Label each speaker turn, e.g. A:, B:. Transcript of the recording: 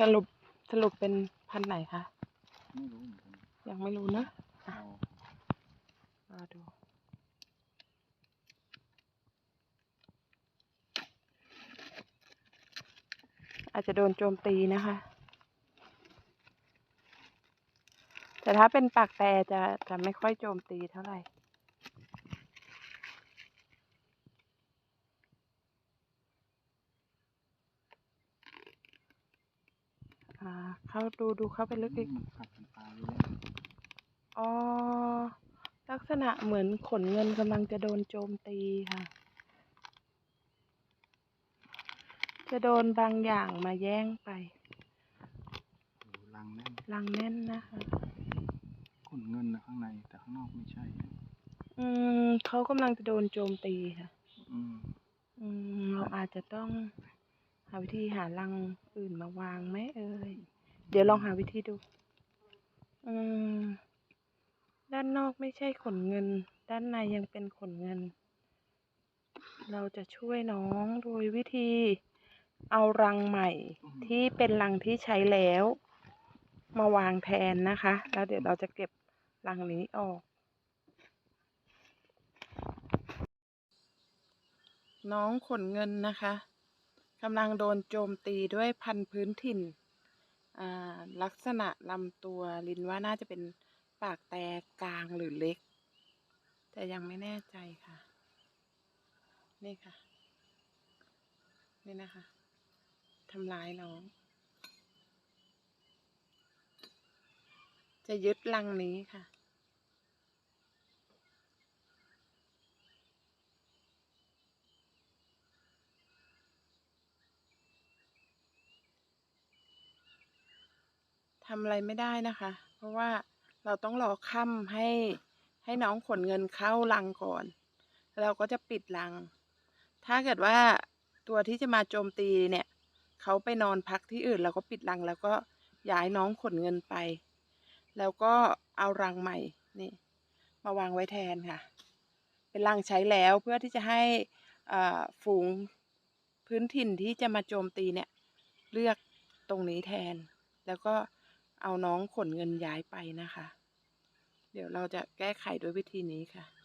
A: สรุปสรุปเป็นพันธุ์ไหนคะ
B: ไม่รู้เหมือนกัน
A: ยังไม่รู้นะ
B: เอา
A: รอดู อาจจะโดนโจมตีนะคะ แต่ถ้าเป็นปากแต่จะจะไม่ค่อยโจมตีเท่าไหร่ เข้าดูดูเข้าไปลึกอีก
B: มันกัดกันตายเลย
A: อ๋อ ลักษณะเหมือนขนเงินกำลังจะโดนโจมตีค่ะ จะโดนบางอย่างมาแย่งไป
B: โอ้โหรังแน่น
A: ลังแน่นนะคะ
B: ขนเงินนะข้างใน แต่ข้างนอกไม่ใช่
A: อืมเขากำลังจะโดนโจมตีค่ะ
B: อืม
A: อืม เราอาจจะต้องหาวิธีหารังอื่นมาวางไหมเอ่ย เดี๋ยวลองหาวิธีดูอืมด้านนอกไม่ใช่ขนเงิน ด้านในยังเป็นขนเงิน เราจะช่วยน้องโดยวิธี เอารังใหม่ที่เป็นรังที่ใช้แล้ว มาวางแทนนะคะ แล้วเดี๋ยวเราจะเก็บรังนี้ออก น้องขนเงินนะคะกำลังโดนโจมตีด้วยพันธุ์พื้นถิ่น ลักษณะลำตัวลินว่าน่าจะเป็นปากแตกกลางหรือเล็ก แต่ยังไม่แน่ใจค่ะ นี่ค่ะ นี่นะคะทำร้ายน้อง จะยึดลังนี้ค่ะ ทำอะไรไม่ได้นะคะ เพราะว่าเราต้องรอค่ำให้ให้น้องขนเงินเข้ารังก่อน เราก็จะปิดรัง ถ้าเกิดว่าตัวที่จะมาโจมตีเนี่ย เขาไปนอนพักที่อื่นเราก็ปิดรัง แล้วก็ย้ายน้องขนเงินไป แล้วก็เอารังใหม่นี่มาวางไว้แทนค่ะ เป็นรังใช้แล้วเพื่อที่จะให้อ่าฝูงพื้นถิ่นที่จะมาโจมตีเนี่ย เลือกตรงนี้แทน แล้วก็ เอาน้องขนเงินย้ายไปนะคะ เดี๋ยวเราจะแก้ไขด้วยวิธีนี้ค่ะ